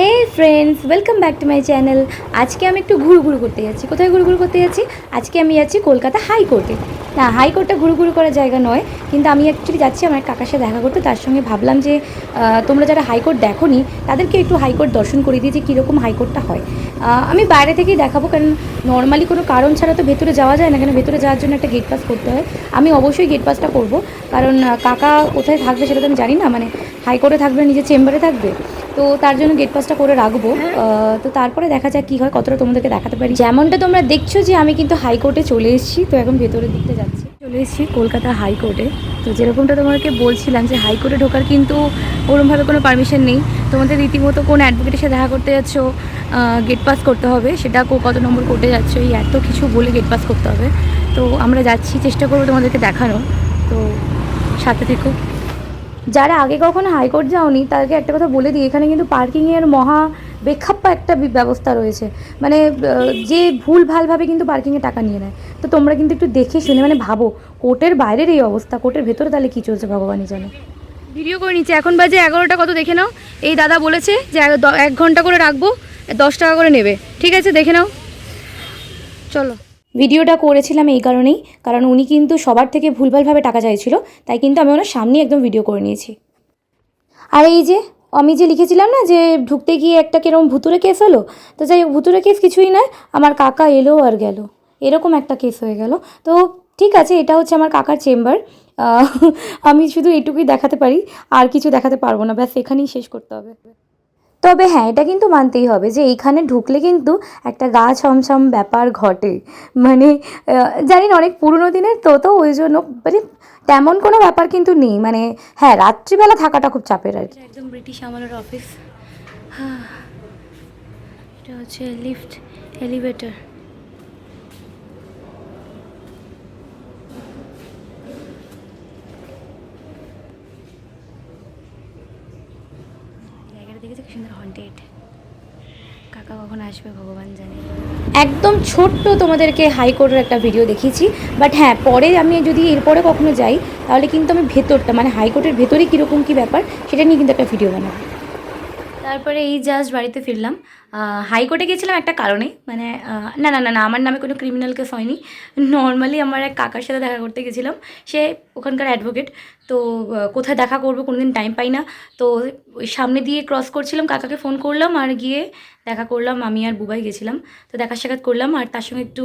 Hey friends welcome back to my channel আজকে আমি একটু ঘুরু ঘুরু করতে যাচ্ছি। কোথায় ঘুরু ঘুরু করতে যাচ্ছি? আজকে আমি যাচ্ছি কলকাতা হাইকোর্টে না হাইকোর্টটা ঘুরু ঘুরু করার জায়গা নয়, কিন্তু আমি অ্যাকচুয়ালি যাচ্ছি আমার কাকার সাথে দেখা করতে। তার সঙ্গে ভাবলাম যে তোমরা যারা হাইকোর্ট দেখো নি তাদেরকে একটু হাইকোর্ট দর্শন করে দিয়ে যে কীরকম হাইকোর্টটা হয়। আমি বাইরে থেকেই দেখাবো, কারণ নর্মালি কোনো কারণ ছাড়া তো ভেতরে যাওয়া যায় না। কেন? ভেতরে যাওয়ার জন্য একটা গেট পাস করতে হয়। আমি অবশ্যই গেট পাসটা করব। কারণ কাকা কোথায় থাকবে সেটা তো আমি জানি না। মানে হাইকোর্টে থাকবে, নিজের চেম্বারে থাকবে। তো তার জন্য গেট পাসটা করে রাখব। তো তারপরে দেখা যাক কী হয় কতটা তোমাদেরকে দেখাতে পারি। যেমনটা তোমরা দেখছ যে আমি কিন্তু হাইকোর্টে চলে এসেছি তো এখন ভেতরের দিকতে যাচ্ছি। চলে এসেছি কলকাতা হাইকোর্টে তো যেরকমটা তোমাকে বলছিলাম যে হাইকোর্টে ঢোকার কিন্তু ওরমভাবে কোনো পারমিশন নেই। তোমাদের রীতিমতো কোন অ্যাডভোকেটের সাথে দেখা করতে যাচ্ছ গেট পাস করতে হবে সেটা কো- কত নম্বর কোর্টে যাচ্ছ এই এত কিছু বলে গেট পাস করতে হবে। তো আমরা যাচ্ছি চেষ্টা করব তোমাদেরকে দেখানো তো সাথে থেকো। যারা আগে কখনো হাইকোর্ট যাওনি, তাদেরকে একটা কথা বলে দিই, এখানে কিন্তু পার্কিংয়ের মহা বেখাপ্পা একটা ব্যবস্থা রয়েছে। মানে যে ভুল ভালভাবে কিন্তু পার্কিংয়ে টাকা নিয়ে নেয়। তো তোমরা কিন্তু একটু দেখে শুনে মানে ভাবো, কোর্টের বাইরের এই অবস্থা, কোর্টের ভেতরে তাহলে কী চলছে ভগবানই জানে। ভিডিও করে নিচ্ছে। এখন বাজে এগারোটা, কত দেখে নাও। এই দাদা বলেছে যে এক ঘণ্টা করে রাখব, দশ টাকা করে নেবে। ঠিক আছে, দেখে নাও। চলো। ভিডিওটা করেছিলাম এই কারণেই, কারণ উনি কিন্তু সবার থেকে ভুলভালভাবে টাকা চাইছিল, তাই কিন্তু আমি ওনার সামনেই একদম ভিডিও করে নিয়েছি। আর এই যে, আমি যে লিখেছিলাম না যে ঢুকতে গিয়ে একটা কীরকম ভুতুরে কেস হলো, তো যাই হোক ভুতুরে কেস কিছুই নয় আমার কাকা এলো আর গেল। এরকম একটা কেস হয়ে গেল। তো ঠিক আছে, এটা হচ্ছে আমার কাকার চেম্বার। আমি শুধু এটুকুই দেখাতে পারি, আর কিছু দেখাতে পারব না। ব্যাস, এখানেই শেষ করতে হবে। তবে হ্যাঁ এটা কিন্তু মানতেই হবে যে এইখানে ঢুকলে কিন্তু একটা গা ছমছম ব্যাপার ঘটে। মানে জানি অনেক পুরনো দিনের তো তো ওই জন্য মানে তেমন কোনো ব্যাপার কিন্তু নেই। মানে হ্যাঁ রাত্রিবেলা থাকাটা খুব চাপের আর কি। একদম ব্রিটিশ আমলের অফিস এটা হচ্ছে লিফট এলিভেটর দেখেছি কি সুন্দর হন্টেড কাকা কখন আসবে ভগবান জানে। একদম ছোট্ট তোমাদেরকে হাই কোর্টের একটা ভিডিও দেখিয়েছি। বাট হ্যাঁ পরে আমি যদি এরপরে কখনো যাই, তাহলে কিন্তু আমি ভেতরটা মানে হাইকোর্টের ভেতরে কীরকম কী ব্যাপার, সেটা নিয়ে কিন্তু একটা ভিডিও বানাবো। তারপরে এই জাস্ট বাড়িতে ফিরলাম। হাইকোর্টে গেছিলাম একটা কারণে মানে না না না না, আমার নামে কোনো ক্রিমিনাল কেস হয়নি। নর্মালি আমার এক কাকার সাথে দেখা করতে গেছিলাম সে ওখানকার অ্যাডভোকেট তো কোথায় দেখা করব কোনো দিন টাইম পাই না। তো, ওই সামনে দিয়ে ক্রস করছিলাম, কাকাকে ফোন করলাম আর গিয়ে দেখা করলাম, আমি আর বুবাই গেছিলাম। তো দেখা সাক্ষাৎ করলাম আর তার সঙ্গে একটু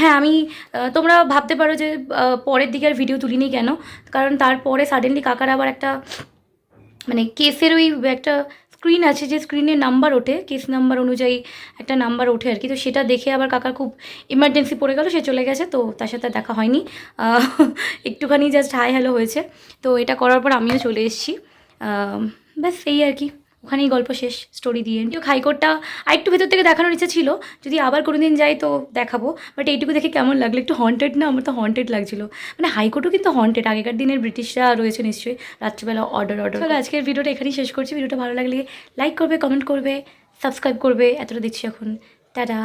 হ্যাঁ আমি তোমরা ভাবতে পারো যে পরের দিকে আর ভিডিও তুলিনি কেন? কারণ তারপরে সাডেনলি কাকার আবার একটা মানে কেসের ওই একটা স্ক্রিন আছে যে স্ক্রিনে নাম্বার ওঠে কেস নাম্বার অনুযায়ী একটা নাম্বার ওঠে আর কি। তো সেটা দেখে আবার কাকার খুব ইমার্জেন্সি পড়ে গেল, সে চলে গেছে, তো তার সাথে দেখা হয়নি। একটুখানি জাস্ট হাই হ্যালো হয়েছে। তো এটা করার পর আমিও চলে এসেছি। ব্যাস, এই আর কি। ওখানেই গল্প শেষ স্টোরি দিয়ে। এন্ডিও হাইকোর্টটা আরেকটু ভেতর থেকে দেখানোর ইচ্ছে ছিল, যদি আবার কোনো দিন যাই তো দেখাবো বাট এইটুকু দেখে কেমন লাগল? একটু হন্টেড না? আমার তো হন্টেড লাগছিল। মানে হাইকোর্টও কিন্তু হন্টেড আগেকার দিনের ব্রিটিশরা রয়েছে নিশ্চয়ই। রাত্রিবেলা অর্ডার অর্ডার তাহলে আজকের ভিডিওটা এখানেই শেষ করছি। ভিডিওটা ভালো লাগলে লাইক করবে কমেন্ট করবে সাবস্ক্রাইব করবে। এতটা দিচ্ছি এখন। টাটা।